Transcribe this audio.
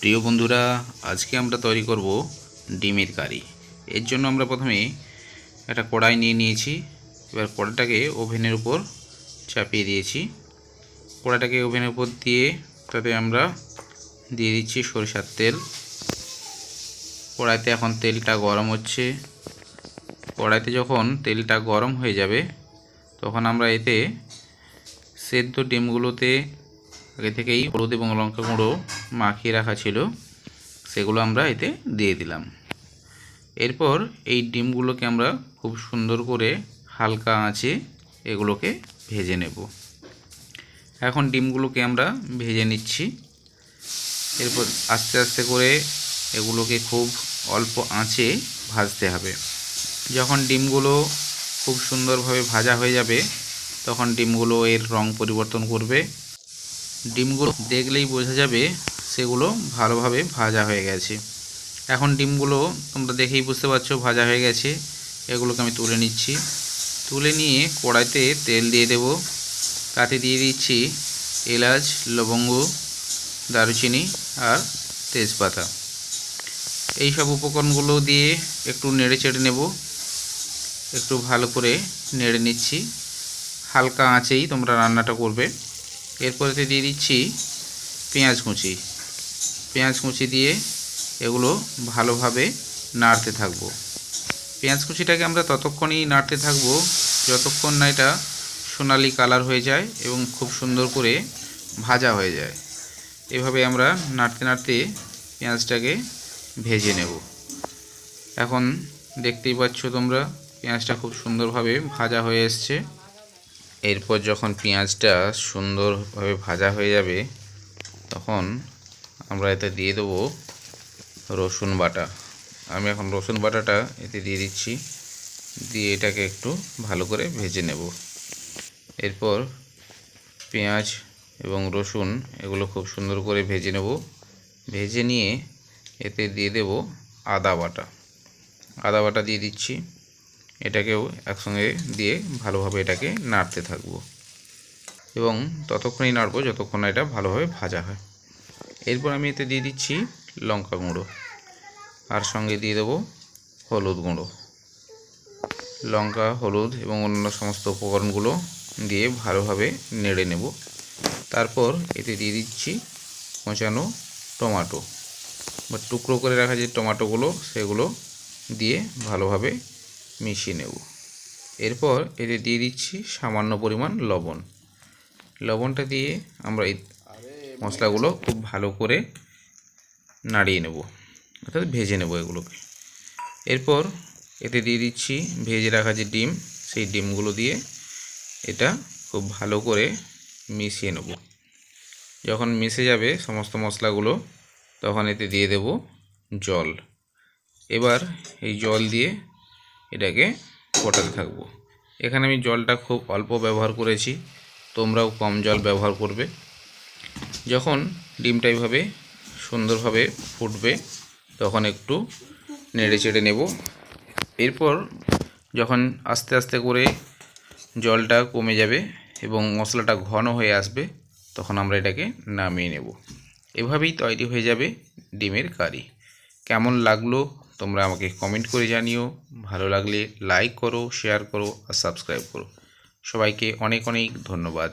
প্রিয় বন্ধুরা, আজকে আমরা তৈরি করব ডিমের কারি। এর জন্য আমরা প্রথমে একটা কড়াই নিয়ে নিয়েছি। এবার কড়াইটাকে ওভেনের উপর চাপিয়ে দিয়েছি। কড়াইটাকে ওভেনের উপর দিয়ে তাতে আমরা দিয়ে দিচ্ছি সরিষার তেল। কড়াইতে এখন তেলটা গরম হচ্ছে। কড়াইতে যখন তেলটা গরম হয়ে যাবে, তখন আমরা এতে সেদ্ধ ডিমগুলোতে আগে থেকেই হলুদ এবং লঙ্কা গুঁড়ো মাখিয়ে রাখা ছিল, সেগুলো আমরা এতে দিয়ে দিলাম। এরপর এই ডিমগুলোকে আমরা খুব সুন্দর করে হালকা আঁচে এগুলোকে ভেজে নেব। এখন ডিমগুলোকে আমরা ভেজে নিচ্ছি। এরপর আস্তে আস্তে করে এগুলোকে খুব অল্প আঁচে ভাজতে হবে। যখন ডিমগুলো খুব সুন্দরভাবে ভাজা হয়ে যাবে, তখন ডিমগুলো এর রং পরিবর্তন করবে। ডিমগুলো দেখলেই বোঝা যাবে সেগুলো ভালোভাবে ভাজা হয়ে গেছে। এখন ডিমগুলো তোমরা দেখেই বুঝতে পারছ ভাজা হয়ে গেছে। এগুলোকে আমি তুলে নিচ্ছি। তুলে নিয়ে কড়াইতে তেল দিয়ে দেব। তাতে দিয়ে দিচ্ছি এলাচ, লবঙ্গ, দারুচিনি আর তেজপাতা। এই সব উপকরণগুলো দিয়ে একটু নেড়ে চেড়ে নেব। একটু ভালো করে নেড়ে নিচ্ছি। হালকা আঁচেই তোমরা রান্নাটা করবে। এরপরেতে দিয়ে দিচ্ছি পেঁয়াজ কুচি। পেঁয়াজ কুচি দিয়ে এগুলো ভালোভাবে নাড়তে থাকব। পেঁয়াজ কুচিটাকে আমরা ততক্ষণই নাড়তে থাকব যতক্ষণ না এটা সোনালি কালার হয়ে যায় এবং খুব সুন্দর করে ভাজা হয়ে যায়। এভাবে আমরা নাড়তে নাড়তে পেঁয়াজটাকে ভেজে নেব। এখন দেখতেই পাচ্ছ তোমরা পেঁয়াজটা খুব সুন্দরভাবে ভাজা হয়ে এসছে। এরপর যখন পেঁয়াজটা সুন্দরভাবে ভাজা হয়ে যাবে, তখন আমরা এতে দিয়ে দেবো রসুন বাটা। আমি এখন রসুন বাটাটা এতে দিয়ে দিচ্ছি, দিয়ে এটাকে একটু ভালো করে ভেজে নেব। এরপর পেঁয়াজ এবং রসুন এগুলো খুব সুন্দর করে ভেজে নেব। ভেজে নিয়ে এতে দিয়ে দেব আদা বাটা। আদা বাটা দিয়ে দিচ্ছি। এটাকেও একসঙ্গে দিয়ে ভালোভাবে এটাকে নাড়তে থাকব। এবং ততক্ষণই নাড়বো যতক্ষণ এটা ভালোভাবে ভাজা হয়। এরপর আমি এতে দিয়ে দিচ্ছি লঙ্কা গুঁড়ো। আর সঙ্গে দিয়ে দেবো হলুদ গুঁড়ো। লঙ্কা, হলুদ এবং অন্য সমস্ত উপকরণগুলো দিয়ে ভালোভাবে নেড়ে নেব। তারপর এতে দিয়ে দিচ্ছি কোঁচানো টমাটো। বা টুকরো করে রাখা যে টমাটোগুলো, সেগুলো দিয়ে ভালোভাবে মিশিয়ে নেব। এরপর এতে দিয়ে দিচ্ছি সামান্য পরিমাণ লবণ। লবণটা দিয়ে আমরা এই মশলাগুলো খুব ভালো করে নাড়িয়ে নেব। অর্থাৎ ভেজে নেব এগুলোকে। এরপর এতে দিয়ে দিচ্ছি ভেজে রাখা যে ডিম, সেই ডিমগুলো দিয়ে এটা খুব ভালো করে মিশিয়ে নেব। যখন মিশে যাবে সমস্ত মশলাগুলো, তখন এতে দিয়ে দেব জল। এবার এই জল দিয়ে এটাকে ফোটাতে থাকব। এখানে আমি জলটা খুব অল্প ব্যবহার করেছি, তোমরাও কম জল ব্যবহার করবে। যখন ডিমটা এইভাবে সুন্দরভাবে ফুটবে, তখন একটু নেড়ে চেড়ে নেব। এরপর যখন আস্তে আস্তে করে জলটা কমে যাবে এবং মশলাটা ঘন হয়ে আসবে, তখন আমরা এটাকে নামিয়ে নেব। এভাবেই তৈরি হয়ে যাবে ডিমের কারি। কেমন লাগল তোমরা আমাকে কমেন্ট করে জানিও। ভালো লাগলে লাইক করো শেয়ার করো আর সাবস্ক্রাইব করো। সবাইকে অনেক অনেক ধন্যবাদ।